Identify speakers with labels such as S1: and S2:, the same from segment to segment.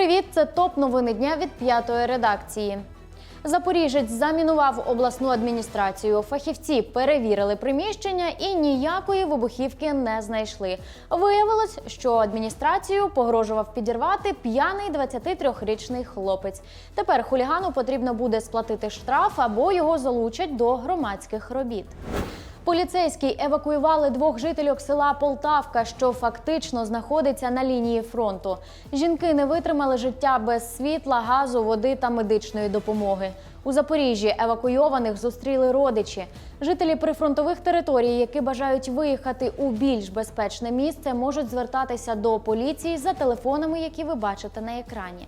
S1: Привіт, це топ новини дня від п'ятої редакції. Запоріжець замінував обласну адміністрацію. Фахівці перевірили приміщення і ніякої вибухівки не знайшли. Виявилось, що адміністрацію погрожував підірвати п'яний 23-річний хлопець. Тепер хулігану потрібно буде сплатити штраф або його залучать до громадських робіт. Поліцейські евакуювали двох жительок села Полтавка, що фактично знаходиться на лінії фронту. Жінки не витримали життя без світла, газу, води та медичної допомоги. У Запоріжжі евакуйованих зустріли родичі. Жителі прифронтових територій, які бажають виїхати у більш безпечне місце, можуть звертатися до поліції за телефонами, які ви бачите на екрані.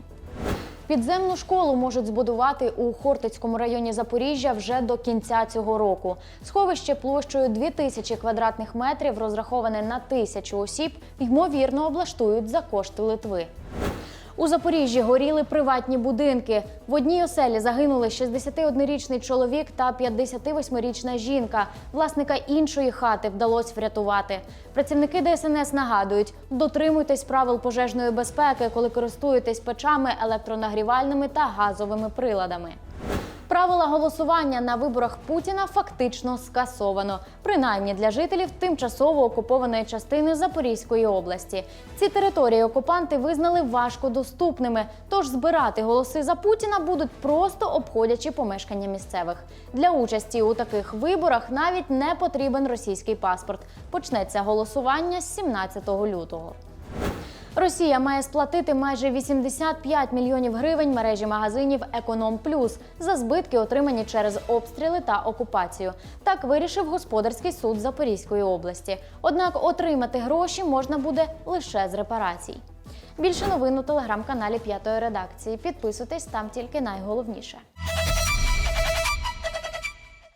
S1: Підземну школу можуть збудувати у Хортицькому районі Запоріжжя вже до кінця цього року. Сховище площею 2000 квадратних метрів, розраховане на тисячу осіб, ймовірно облаштують за кошти Литви. У Запоріжжі горіли приватні будинки. В одній оселі загинули 61-річний чоловік та 58-річна жінка. Власника іншої хати вдалося врятувати. Працівники ДСНС нагадують: дотримуйтесь правил пожежної безпеки, коли користуєтесь печами, електронагрівальними та газовими приладами. Правила голосування на виборах Путіна фактично скасовано, принаймні для жителів тимчасово окупованої частини Запорізької області. Ці території окупанти визнали важкодоступними, тож збирати голоси за Путіна будуть просто обходячи помешкання місцевих. Для участі у таких виборах навіть не потрібен російський паспорт. Почнеться голосування з 17 лютого. Росія має сплатити майже 85 мільйонів гривень мережі магазинів Економ Плюс за збитки, отримані через обстріли та окупацію. Так вирішив господарський суд Запорізької області. Однак отримати гроші можна буде лише з репарацій. Більше новин у телеграм-каналі П'ятої редакції. Підписуйтесь там тільки найголовніше.